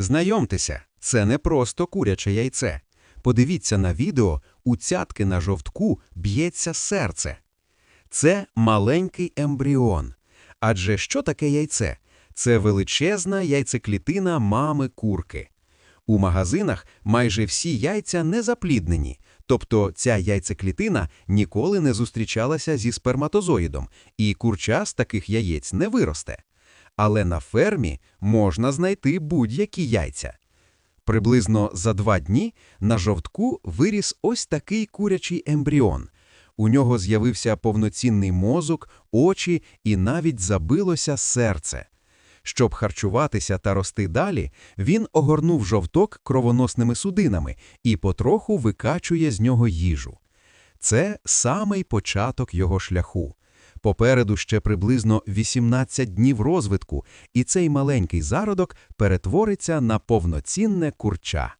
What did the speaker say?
Знайомтеся, це не просто куряче яйце. Подивіться на відео, у цятки на жовтку б'ється серце. Це маленький ембріон. Адже що таке яйце? Це величезна яйцеклітина мами курки. У магазинах майже всі яйця не запліднені, тобто ця яйцеклітина ніколи не зустрічалася зі сперматозоїдом, і курча з таких яєць не виросте. Але на фермі можна знайти будь-які яйця. Приблизно за два дні на жовтку виріс ось такий курячий ембріон. У нього з'явився повноцінний мозок, очі і навіть забилося серце. Щоб харчуватися та рости далі, він огорнув жовток кровоносними судинами і потроху викачує з нього їжу. Це самий початок його шляху. Попереду ще приблизно 18 днів розвитку, і цей маленький зародок перетвориться на повноцінне курча.